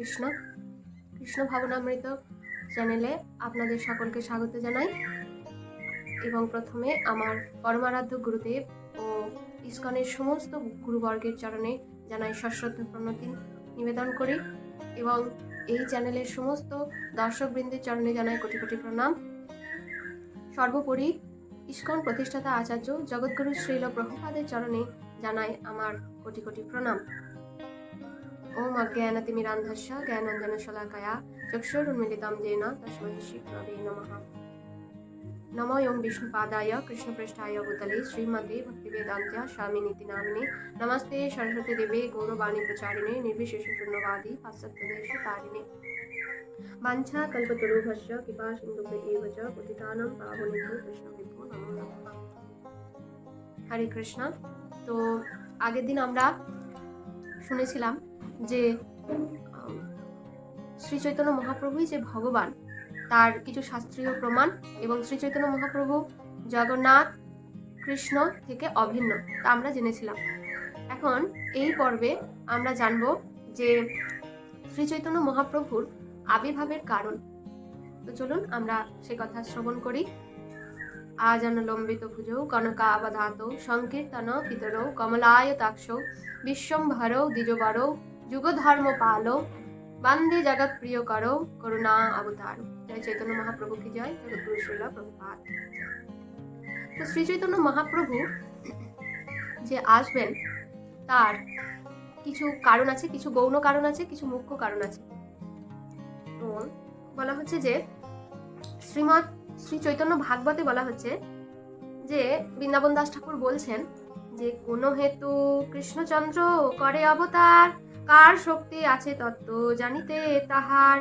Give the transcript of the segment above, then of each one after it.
কৃষ্ণ কৃষ্ণ ভাবনামৃত চ্যানেলে আপনাদের সকলকে স্বাগত জানাই। এবং প্রথমে আমার পরমারাধ্য গুরুদেব ও ইস্কনের সমস্ত গুরুবর্গের চরণে জানাই সশ্রদ্ধ প্রণতি নিবেদন করি এবং এই চ্যানেলের সমস্ত দর্শকবৃন্দের চরণে জানাই কোটি কোটি প্রণাম। সর্বোপরি ইস্কন প্রতিষ্ঠাতা আচার্য জগৎগুরু শ্রীল প্রভুপাদের চরণে জানাই আমার কোটি কোটি প্রণাম। ॐ अज्ञानतिमिरान्धस्य ज्ञानञ्जनशलाकया चक्षुरुन्मिलितं येन तस्मै श्रीक्रवे नमः नमो ॐ विष्णुपादाय कृष्णपृष्ठाय भूतले श्रीमते भक्तिवेदान्त्य स्वामिनीति नामिने नमस्ते सरस्वतीदेवे गौरवाणीप्रचारिणे प्रचारिणे निर्विशेषशून्यवादी पाश्चात्यदेशे तारिणे वाञ्छा कल्पतरुभस्य कृपा सिन्धुभ्येव च पतितानं पावनेभ्यो कृष्णविभो नमो नमः হরে কৃষ্ণা তো আগের দিন আমরা শুনেছিলাম যে শ্রী চৈতন্য মহাপ্রভুই যে ভগবান, তার কিছু শাস্ত্রীয় প্রমাণ এবং শ্রী চৈতন্য মহাপ্রভু জগন্নাথ কৃষ্ণ থেকে অভিন্ন, তা আমরা জেনেছিলাম। এখন এই পর্বে আমরা জানব যে, শ্রী চৈতন্য মহাপ্রভুর আবির্ভাবের কারণ। তো চলুন আমরা সে কথা শ্রবণ করি। কনকাবধাতৌ সংকীর্তন পিতরৌ কমলায়তাক্ষৌ বিশ্বম্ভরৌ দ্বিজবরৌ যুগধর্ম পালৌ বন্দে জগৎ প্রিয় করো করুণা অবতার জয় চৈতন্য মহাপ্রভু কি জয় জগৎগুরু শ্রীলা প্রভুপাদ তো শ্রী চৈতন্য মহাপ্রভু যে আসবেন তার কিছু কারণ আছে কিছু গৌণ কারণ আছে কিছু মুখ্য কারণ আছে তো বলা হচ্ছে যে শ্রীমৎ শ্রী চৈতন্য ভাগবতে বলা হচ্ছে যে বৃন্দাবন দাস ঠাকুর বলছেন যে, কোন হেতু কৃষ্ণচন্দ্র করে অবতার, কার শক্তি আছে তত্ত্ব জানিতে তাহার?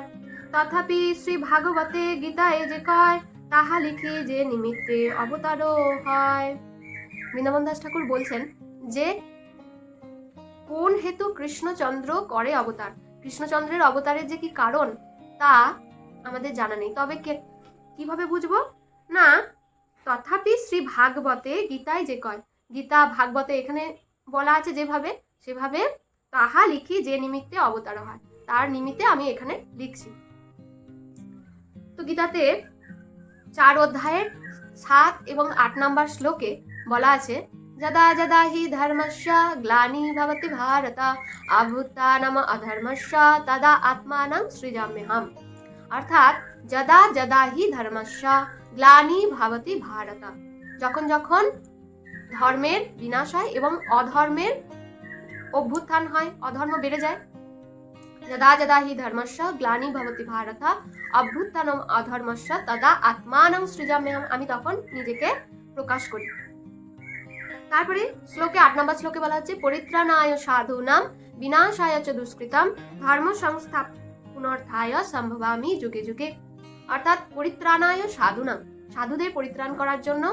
তথাপি শ্রী ভাগবতে গীতায় যে কয়, তাহা লিখে যে নিমিত্তে অবতারও হয়। বৃন্দাবন দাস ঠাকুর বলছেন যে, কোন হেতু কৃষ্ণচন্দ্র করে অবতার? কৃষ্ণচন্দ্রের অবতারের যে কি কারণ, তা আমাদের জানা নেই। তবে কীভাবে বুঝব? না, তথাপি শ্রী ভাগবতে গীতায় যে কয়, গীতা ভাগবতে এখানে বলা আছে যেভাবে, সেভাবে তাহা লিখি যে নিমিত্তে অবতার হয়। তার নিমিত্তে আমি এখানে লিখছি। তো গীতাতে চার অধ্যায়ের সাত এবং আট নাম্বার শ্লোকে বলা আছে, যদা যদা হি ধর্মস্য গ্লানি ভবতি ভারত আভূতানাম অধর্মস্য তদা আত্মানাং সৃজাম্যহম। অর্থাৎ যদা যদা হি ধর্মস্য গ্লানি ভাবতি ভারত। যখন যখন ধর্মের বিনাশ হয় এবং অধর্মের অভ্যুত্থান হয়, অধর্ম বেড়ে যায়, যদা যদা হি ধর্মস্য গ্লানি ভবতি ভারত, অভ্যুত্থানম অধর্মস্য তদা আত্মানং সৃজাম্যহম। আমি তখন নিজেকে প্রকাশ করি। তারপরে শ্লোকে আট নম্বর শ্লোকে বলা হচ্ছে, পরিত্রাণায় সাধুনাম, বিনাশায় চ দুষ্কৃতম ধর্ম সংস্থা পুনর্থায় সম্ভবামি যুগে যুগে। অর্থাৎ পরিত্রাণায় সাধুনাম। সাধুদের পরিত্রাণ করার জন্য।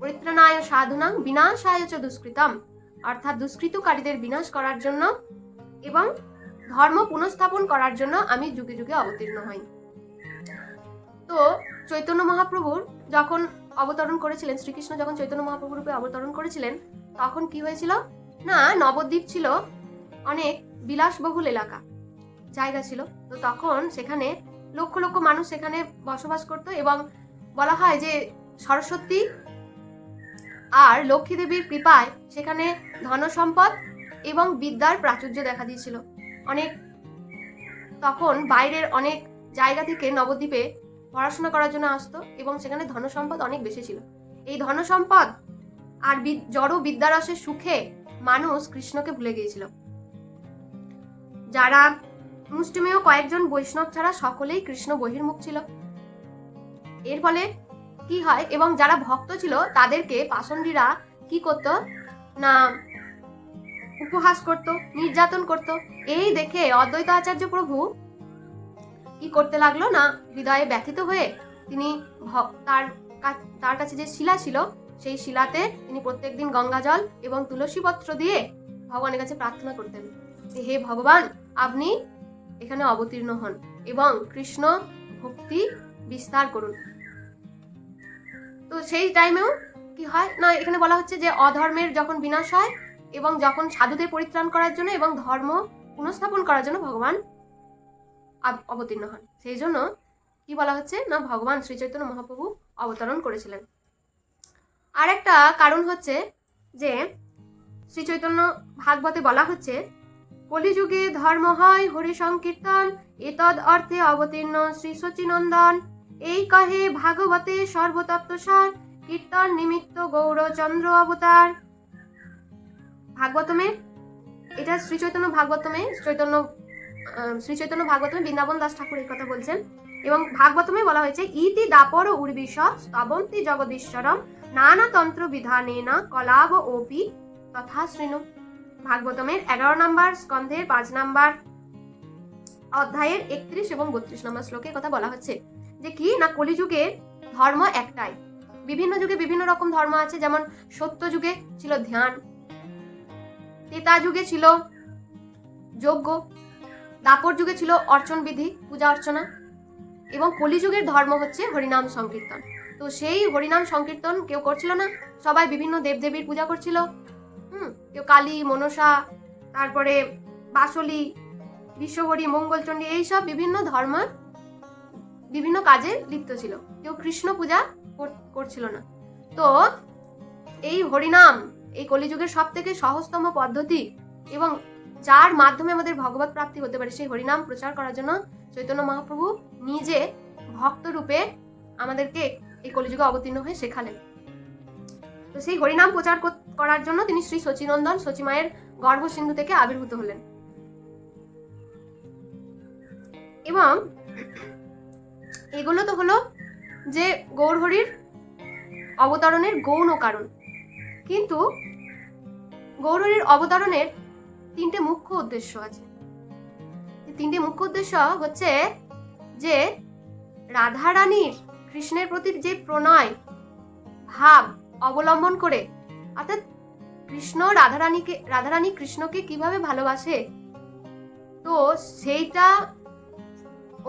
পরিত্রাণায় সাধুনাম বিনাশায় চ দুষ্কৃতম। অর্থাৎ দুষ্কৃতকারীদের বিনাশ করার জন্য এবং ধর্ম পুনঃস্থাপন করার জন্য আমি যুগে যুগে অবতীর্ণ হই। তো চৈতন্য মহাপ্রভুর যখন অবতরণ করেছিলেন, শ্রীকৃষ্ণ যখন চৈতন্য মহাপ্রভু রূপে অবতরণ করেছিলেন, তখন কি হয়েছিল? না, নবদ্বীপ ছিল অনেক বিলাসবহুল এলাকা। জায়গা ছিল। তো তখন সেখানে লক্ষ লক্ষ মানুষ সেখানে বসবাস করত এবং বলা হয় যে সরস্বতী আর লক্ষ্মী দেবীর কৃপায় সেখানে ধন সম্পদ এবং বিদ্যার প্রাচুর্য দেখা দিয়েছিল। অনেক তখন বাইরের অনেক জায়গা থেকে নবদ্বীপে পড়াশোনা করার জন্য আসতো এবং সেখানে ধন সম্পদ অনেক বেশি ছিল। এই ধন সম্পদ আর জড় বিদ্যারসের সুখে মানুষ কৃষ্ণকে ভুলে গিয়েছিল। যারা মুষ্টিমেয় কয়েকজন বৈষ্ণব ছাড়া সকলেই কৃষ্ণ বহির্মুখ ছিল। এর ফলে কি হয় এবং যারা ভক্ত ছিল, তাদেরকে পাষণ্ডীরা কি করত? না, উপহাস করত, নির্যাতন করত। এই দেখে অদ্বৈত আচার্য প্রভু কি করতে লাগল না, হৃদয়ে ব্যথিত হয়ে তিনি তার তার কাছে যে শিলা ছিল, সেই শিলাতে তিনি প্রত্যেকদিন গঙ্গা জল এবং তুলসী পত্র দিয়ে ভগবানের কাছে প্রার্থনা করতেন। হে ভগবান, আপনি এখানে অবতীর্ণ হন এবং কৃষ্ণ ভক্তি বিস্তার করুন। তো সেই টাইমেও কি হয়? না, এখানে বলা হচ্ছে যে অধর্মের যখন বিনাশ হয় এবং যখন সাধুদের পরিত্রাণ করার জন্য এবং ধর্ম পুনঃস্থাপন করার জন্য ভগবান অবতীর্ণ হন। সেই জন্য কি বলা হচ্ছে? না, ভগবান শ্রী চৈতন্য মহাপ্রভু অবতরণ করেছিলেন। আর একটা কারণ হচ্ছে যে শ্রী চৈতন্য ভাগবতে বলা হচ্ছে কলিযুগে ধর্ম হয় হরি সংকীর্তন এতদ অর্থে অবতীর্ণ শ্রী সচিনন্দন। এই কহে ভাগবতে সর্বতত্ত্বসার, কীর্তন নিমিত্ত গৌরচন্দ্র অবতার। ভাগবতমে? এটা শ্রী চৈতন্য ভাগবতমে, চৈতন্য শ্রী চৈতন্য ভাগবতমে বৃন্দাবন দাস ঠাকুর এই কথা বলছেন। এবং ভাগবতমে বলা হয়েছে, ইতি দাপর উর্বিশ স্তবন্তি জগদীশ্বরম, নানা তন্ত্র বিধানেন কলাব ওপি তথা শৃণু ভাগবতমের এগারো নম্বর স্কন্ধের পাঁচ নাম্বার অধ্যায়ের একত্রিশ এবং বত্রিশ নম্বর শ্লোকে কথা বলা হচ্ছে যে কি না কলিযুগে ধর্ম একটাই। বিভিন্ন যুগে বিভিন্ন রকম ধর্ম আছে, যেমন সত্য যুগে ছিল ধ্যান, তেতা যুগে ছিল যজ্ঞ, দাপর যুগে ছিল অর্চন বিধি, পূজা অর্চনা এবং কলিযুগের ধর্ম হচ্ছে হরিনাম সংকীর্তন। তো সেই হরিনাম সংকীর্তন কেউ করছিল না, সবাই বিভিন্ন দেবদেবীর পূজা করছিল। হুম কেউ কালী, মনসা, তারপরে বাসলি, বিশ্বহরি মঙ্গলচণ্ডী এইসব বিভিন্ন ধর্ম বিভিন্ন কাজে লিপ্ত ছিল। কেউ কৃষ্ণ পূজা কর- করছিল না। তো এই হরিনাম, এই কলিযুগের সব থেকে সহজতম পদ্ধতি এবং যার মাধ্যমে আমাদের ভগবত প্রাপ্তি হতে পারে, সেই হরিনাম প্রচার করার জন্য চৈতন্য মহাপ্রভু নিজে ভক্ত রূপে আমাদেরকে এই কলিযুগে অবতীর্ণ হয়ে শেখালেন। তো সেই হরিনাম প্রচার কর- করার জন্য তিনি শ্রী সচিনন্দন সচিমায়ের গর্ভসিন্ধু থেকে আবির্ভূত হলেন। এবং এগুলো তো হলো যে গৌরহরির অবতরণের গৌণ কারণ। কিন্তু গৌরহরির অবতরণের তিনটে মুখ্য উদ্দেশ্য আছে। তিনটে মুখ্য উদ্দেশ্য হচ্ছে যে রাধারানীর কৃষ্ণের প্রতি যে প্রণয়, ভাব অবলম্বন করে, অর্থাৎ কৃষ্ণ রাধারানীকে, রাধারানী কৃষ্ণকে কীভাবে ভালোবাসে? তো সেইটা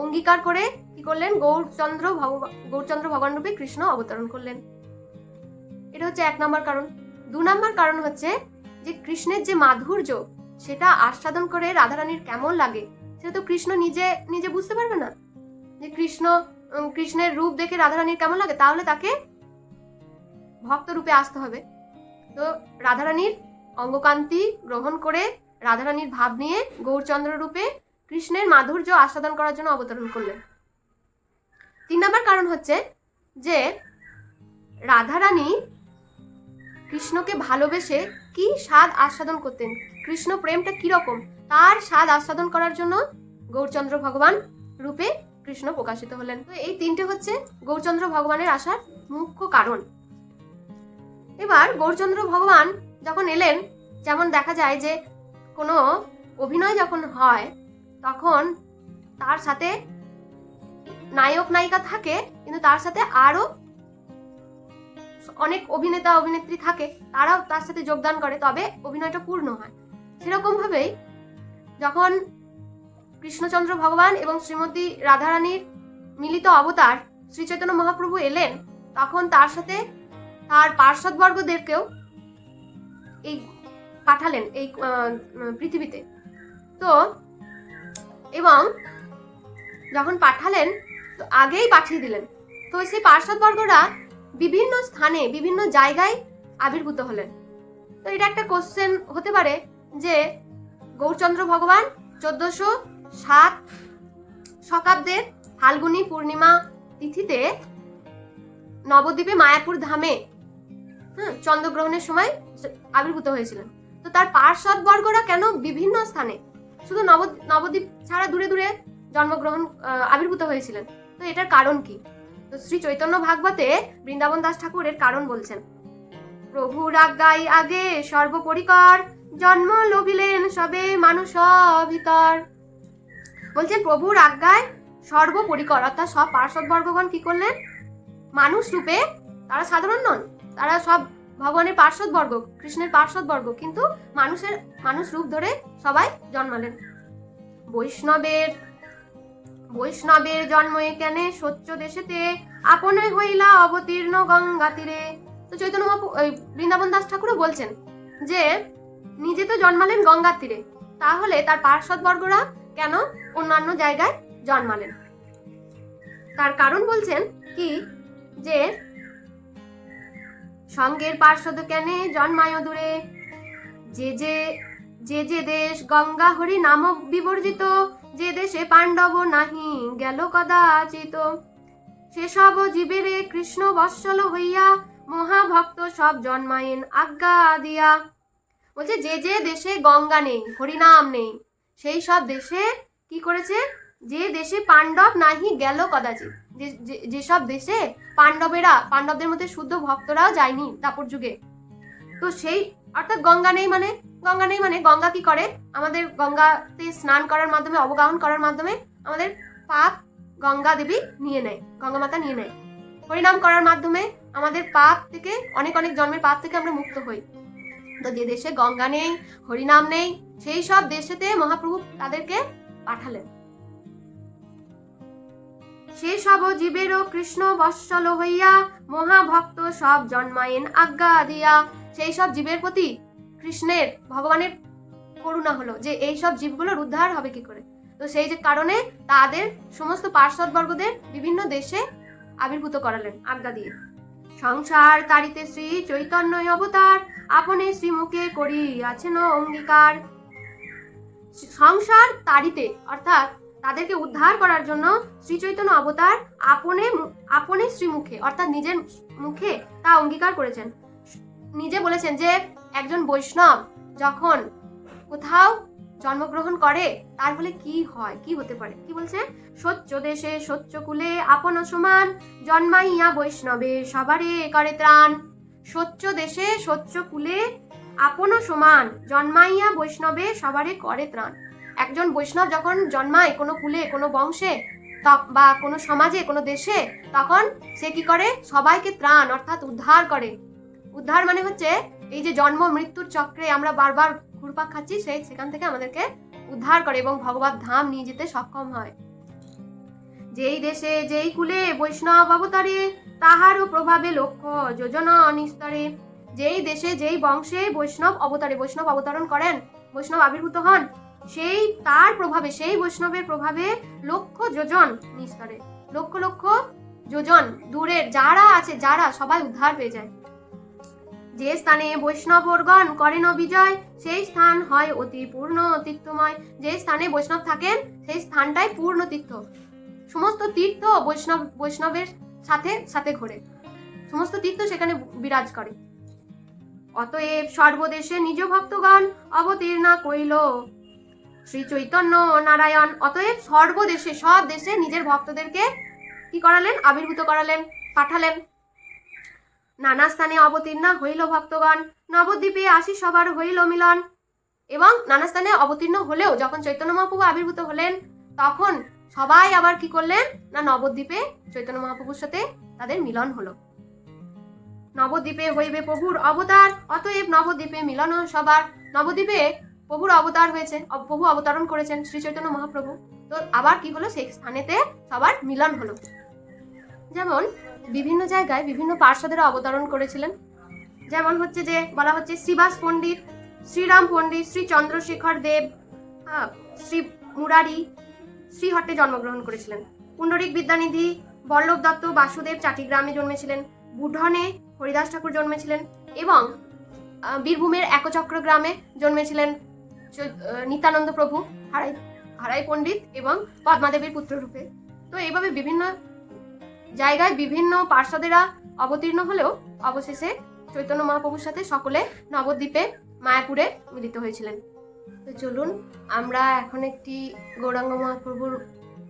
অঙ্গীকার করে কি করলেন? গৌরচন্দ্র ভগবান গৌরচন্দ্র ভগবান রূপে কৃষ্ণ অবতরণ করলেন। এটা হচ্ছে এক নম্বর কারণ। দু নম্বর কারণ হচ্ছে যে কৃষ্ণের যে মাধুর্য, সেটা আস্বাদন করে রাধারানীর কেমন লাগে, সেটা তো কৃষ্ণ নিজে নিজে বুঝতে পারবে না। যে কৃষ্ণ কৃষ্ণের রূপ দেখে রাধারানীর কেমন লাগে, তাহলে তাকে ভক্ত রূপে আসতে হবে। তো রাধারানীর অঙ্গকান্তি গ্রহণ করে রাধারানীর ভাব নিয়ে গৌরচন্দ্র রূপে কৃষ্ণের মাধুর্য আস্বাদন করার জন্য অবতরণ করলেন। তিন নম্বর কারণ হচ্ছে যে রাধারানী কৃষ্ণকে ভালোবেসে কি স্বাদ আস্বাদন করতেন? কৃষ্ণ প্রেমটা কীরকম তার স্বাদ আস্বাদন করার জন্য গৌরচন্দ্র ভগবান রূপে কৃষ্ণ প্রকাশিত হলেন। তো এই তিনটে হচ্ছে গৌরচন্দ্র ভগবানের আসার মুখ্য কারণ। এবার গৌরচন্দ্র ভগবান যখন এলেন, যেমন দেখা যায় যে কোনো অভিনয় যখন হয়, তখন তার সাথে নায়ক নায়িকা থাকে, কিন্তু তার সাথে আরও অনেক অভিনেতা, অভিনেত্রী থাকে, তারাও তার সাথে যোগদান করে, তবে অভিনয়টা পূর্ণ হয়। সেরকমভাবেই যখন কৃষ্ণচন্দ্র ভগবান এবং শ্রীমতী রাধারানীর মিলিত অবতার শ্রী চৈতন্য মহাপ্রভু এলেন, তখন তার সাথে তার পার্শ্বদবর্গদেরকেও এই পাঠালেন, এই পৃথিবীতে। তো, এবং যখন পাঠালেন, তো আগেই পাঠিয়ে দিলেন। তো সেই পার্শ্বদবর্গরা বিভিন্ন স্থানে, বিভিন্ন জায়গায় আবির্ভূত হলেন। তো এটা একটা কোশ্চেন হতে পারে যে, গৌরচন্দ্র ভগবান চোদ্দশো সাত শতাব্দের ফাল্গুনী পূর্ণিমা তিথিতে নবদ্বীপে মায়াপুর ধামে হ্যাঁ চন্দ্রগ্রহণের সময় আবির্ভূত হয়েছিলেন। তো তার পার্শ্বদবর্গরা কেন বিভিন্ন স্থানে? শুধু নব, নবদ্বীপ ছাড়া দূরে দূরে জন্মগ্রহণ আবির্ভূত হয়েছিলেন। তো এটার কারণ কি? তো শ্রী চৈতন্য ভাগবতে বৃন্দাবন দাস ঠাকুর এর কারণ বলছেন প্রভুর আজ্ঞাই আগে সর্বপরিকর, জন্ম লভিলেন সবে মানুষ ভিতর বলছে প্রভুর আজ্ঞায় সর্বপরিকর। অর্থাৎ সব পার্শ্বদবর্গগণ কি করলেন? মানুষ রূপে তারা সাধারণ নন। তারা সব ভগবানের পার্শ্বদবর্গ কৃষ্ণের পার্শ্বদবর্গ কিন্তু মানুষের, মানুষ রূপ ধরে সবাই জন্মালেন। বৈষ্ণবের বৈষ্ণবের জন্ম এখানে সত্য দেশেতে আপনে হইলা অবতীর্ণ গঙ্গা তীরে। তো চৈতন্য বৃন্দাবন দাস ঠাকুরও বলছেন যে, নিজে তো জন্মালেন গঙ্গার তীরে, তাহলে তার পার্শ্বদবর্গরা কেন অন্যান্য জায়গায় জন্মালেন? তার কারণ বলছেন কি, যে সঙ্গের পার্শ্বদ কেনে জন্মায় দূরে যে যে যে যে দেশ গঙ্গা হরি নাম বিবর্জিত, যে দেশে পাণ্ডব নাহি গেল কদাচিত। সেসব জীবেরে কৃষ্ণ বৎসল হইয়া মহাভক্ত সব জন্মায়েন আজ্ঞা দিয়া। বলছে, যে যে দেশে গঙ্গা নেই, হরিনাম নেই, সেই সব দেশে কি করেছে? যে দেশে পাণ্ডব নাহি গেল কদাচিৎ যে যেসব দেশে পাণ্ডবেরা, পাণ্ডবদের মধ্যে শুদ্ধ ভক্তরাও যায়নি দাপর যুগে। তো সেই, অর্থাৎ গঙ্গা নেই মানে গঙ্গা নেই মানে গঙ্গা কি করে? আমাদের গঙ্গাতে স্নান করার মাধ্যমে, অবগাহন করার মাধ্যমে আমাদের পাপ গঙ্গা দেবী নিয়ে নেয়, গঙ্গা মাতা নিয়ে নেয়। হরিনাম করার মাধ্যমে আমাদের পাপ থেকে, অনেক অনেক জন্মের পাপ থেকে আমরা মুক্ত হই। তো যে দেশে গঙ্গা নেই, হরিনাম নেই, সেই সব দেশেতে মহাপ্রভু তাদেরকে পাঠালেন। সে সব জীবেরও কৃষ্ণ বৎসল হইয়া মহাভক্ত সব জন্মায়েন আজ্ঞা দিয়া। সেই সব জীবের প্রতি কৃষ্ণের ভগবানের করুণা হলো যে এই সব জীবগুলোর উদ্ধার হবে কি করে? তো সেই যে কারণে তাদের সমস্ত পার্শ্বদবর্গদের বিভিন্ন দেশে আবির্ভূত করালেন আজ্ঞা দিয়ে। সংসার তারিতে শ্রী চৈতন্য অবতার, আপনি শ্রীমুখে করি আছেন অঙ্গীকার। সংসার তারিতে অর্থাৎ তাদেরকে উদ্ধার করার জন্য শ্রী চৈতন্য অবতার আপনে আপনে শ্রীমুখে, অর্থাৎ নিজের মুখে তা অঙ্গীকার করেছেন। নিজে বলেছেন যে, একজন বৈষ্ণব যখন কোথাও জন্মগ্রহণ করে, তার ফলে কি হয়, কি হতে পারে? কি বলছে? সচ্চ দেশে সচ্চ কুলে আপন সমান, জন্মাইয়া বৈষ্ণবে সবারে করে ত্রাণ। সচ্চ দেশে সচ্চ কুলে আপন সমান, জন্মাইয়া বৈষ্ণবে সবারে করে ত্রাণ। একজন বৈষ্ণব যখন জন্মায় কোনো কুলে, কোনো বংশে বা কোনো সমাজে, কোনো দেশে, তখন সে কি করে? সবাইকে ত্রাণ, অর্থাৎ উদ্ধার করে। উদ্ধার মানে হচ্ছে এই যে জন্ম, মৃত্যুর চক্রে আমরা বারবার ঘুরপাক খাচ্ছি, সেই সেখান থেকে আমাদেরকে উদ্ধার করে এবং ভগবত ধাম নিয়ে যেতে সক্ষম হয়। যেই দেশে, যেই কুলে বৈষ্ণব অবতারে তাহারও প্রভাবে লক্ষ্য যোজনা নিস্তরে। যেই দেশে, যেই বংশে বৈষ্ণব অবতারে, বৈষ্ণব অবতরণ করেন, বৈষ্ণব আবির্ভূত হন সেই তার প্রভাবে, সেই বৈষ্ণবের প্রভাবে লক্ষ যোজন নিস্তরে। লক্ষ লক্ষ যোজন দূরের যারা আছে, যারা সবাই উদ্ধার পেয়ে যায়। যে স্থানে বৈষ্ণবগণ করেন বিজয় সেই স্থান হয় অতি পূর্ণ তীর্থময়। যে স্থানে বৈষ্ণব থাকেন, সেই স্থানটাই পূর্ণ তীর্থ। সমস্ত তীর্থ বৈষ্ণব, বৈষ্ণবের সাথে সাথে ঘোরে। সমস্ত তীর্থ সেখানে বিরাজ করে। অতএব সর্বদেশে নিজ ভক্তগণ অবতীর্ণা কইল শ্রী চৈতন্য নারায়ণ, অতএব সর্বদেশে, সব দেশে নিজের ভক্তদেরকে কি করালেন? আবির্ভূত করালেন, পাঠালেন। নানা স্থানে অবতীর্ণা হইল ভক্তগণ, নবদ্বীপে আসি সবার হইল মিলন। এবং নানা স্থানে অবতীর্ণ হলেও যখন চৈতন্য মহাপ্রভু আবির্ভূত হলেন, তখন সবাই আবার কি করলেন? না, নবদ্বীপে চৈতন্য মহাপ্রভুর সাথে তাদের মিলন হলো। নবদ্বীপে হইবে প্রভুর অবতার, অতএব নবদ্বীপে মিলন সবার। নবদ্বীপে প্রভুর অবতার হয়েছে প্রভু অবতরণ করেছেন শ্রী চৈতন্য মহাপ্রভু। তো আবার কি হলো? সেই স্থানেতে সবার মিলন হলো। যেমন বিভিন্ন জায়গায় বিভিন্ন পার্শ্বদেরা অবতরণ করেছিলেন। যেমন হচ্ছে যে বলা হচ্ছে শ্রীবাস পণ্ডিত, শ্রীরাম পণ্ডিত, শ্রী চন্দ্রশেখর দেব শ্রী মুরারি, শ্রীহট্টে জন্মগ্রহণ করেছিলেন। পুণ্ডরিক বিদ্যানিধি, বল্লভ দত্ত, বাসুদেব চাটিগ্রামে জন্মেছিলেন। বুধনে হরিদাস ঠাকুর জন্মেছিলেন এবং বীরভূমের একচক্র গ্রামে জন্মেছিলেন নিত্যানন্দ প্রভু হারাই হারাই পণ্ডিত এবং পদ্মাদেবীর পুত্ররূপে তো এইভাবে বিভিন্ন জায়গায় বিভিন্ন পার্শ্বদেরা অবতীর্ণ হলেও অবশেষে চৈতন্য মহাপ্রভুর সাথে সকলে নবদ্বীপে মায়াপুরে মিলিত হয়েছিলেন। তো চলুন আমরা এখন একটি গৌরাঙ্গ মহাপ্রভুর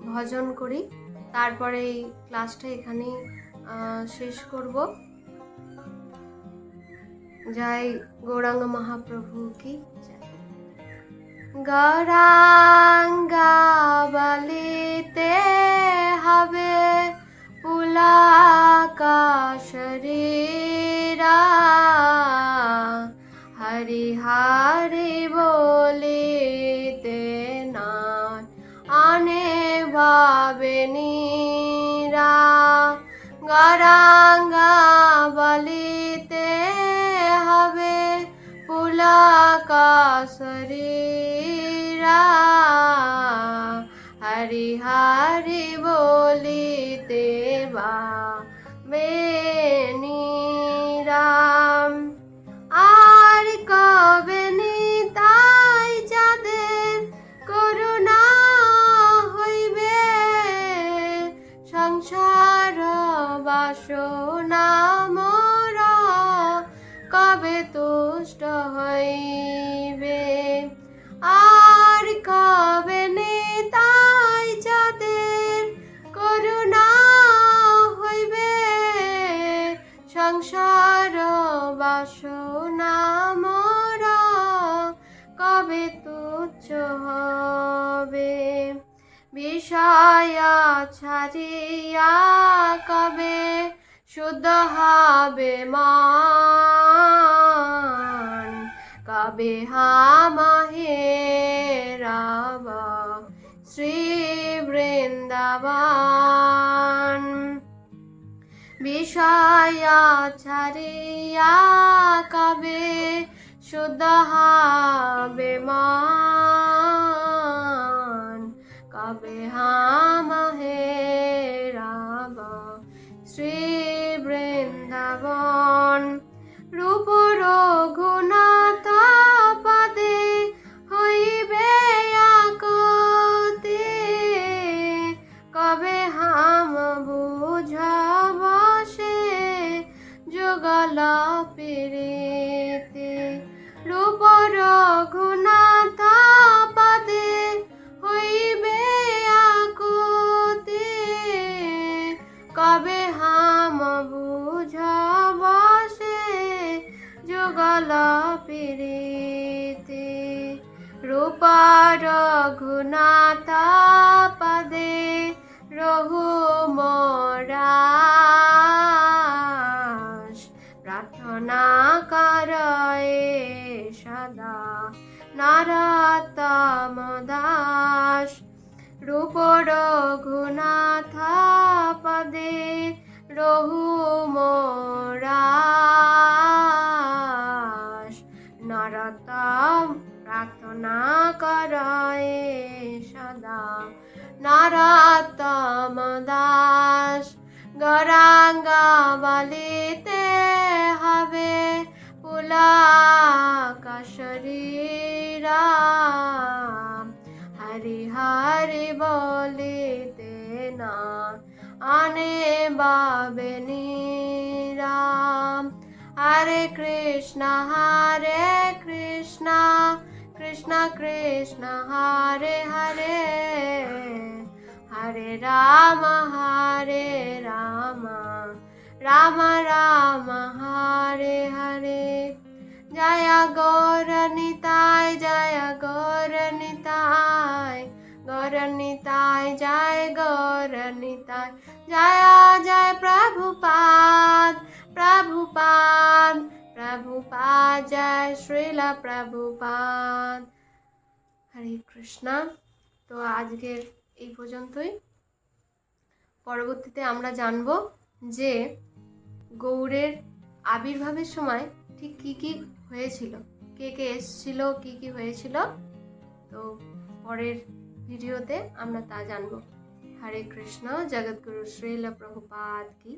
ভজন করি। তারপরে এই ক্লাসটা এখানেই আহ, শেষ করব। জয় গৌরাঙ্গ মহাপ্রভু কি? জয়। গৌরাঙ্গা বলিতে হবে পুলাকাশরীরা হরি হরি বলিতে না আনে ভাবে নীরা। গরাঙ্গা বলিতে হবে পুলাকাশরীরা হরি হরি বলিতে বা বেনিরাম ছাড়িয়া কবে শুদ্ধ হবে মান? কবে হামাহে রাব শ্রী বৃন্দাবন? বিষয় ছাড়িয়া কবে শুদ্ধ হবে মান? কবে হামহে রাব শ্রী বৃন্দাবন রূপ রঘুনাথ বাবে নিরাম। হরে কৃষ্ণ হরে কৃষ্ণ কৃষ্ণ কৃষ্ণ, হরে হরে হরে রাম হরে রাম রাম রাম, হরে হরে। জয় গৌর নিতায় জয় গৌর নিতায় গৌর নিতায় জয় গৌর নিতায় জয় জয় প্রভুপাদ প্রভুপাদ প্রভুপাদ, জয় শ্রীলা প্রভুপাদ। হরে কৃষ্ণ। তো আজকের এই পর্যন্তই। পরবর্তীতে আমরা জানব যে গৌড়ের আবির্ভাবের সময় ঠিক কি কি হয়েছিল, কে কে এসছিল, কি কি হয়েছিল। তো পরের ভিডিওতে আমরা তা জানব। হরে কৃষ্ণ জগৎগুরু শ্রীল প্রভুপাদ কি।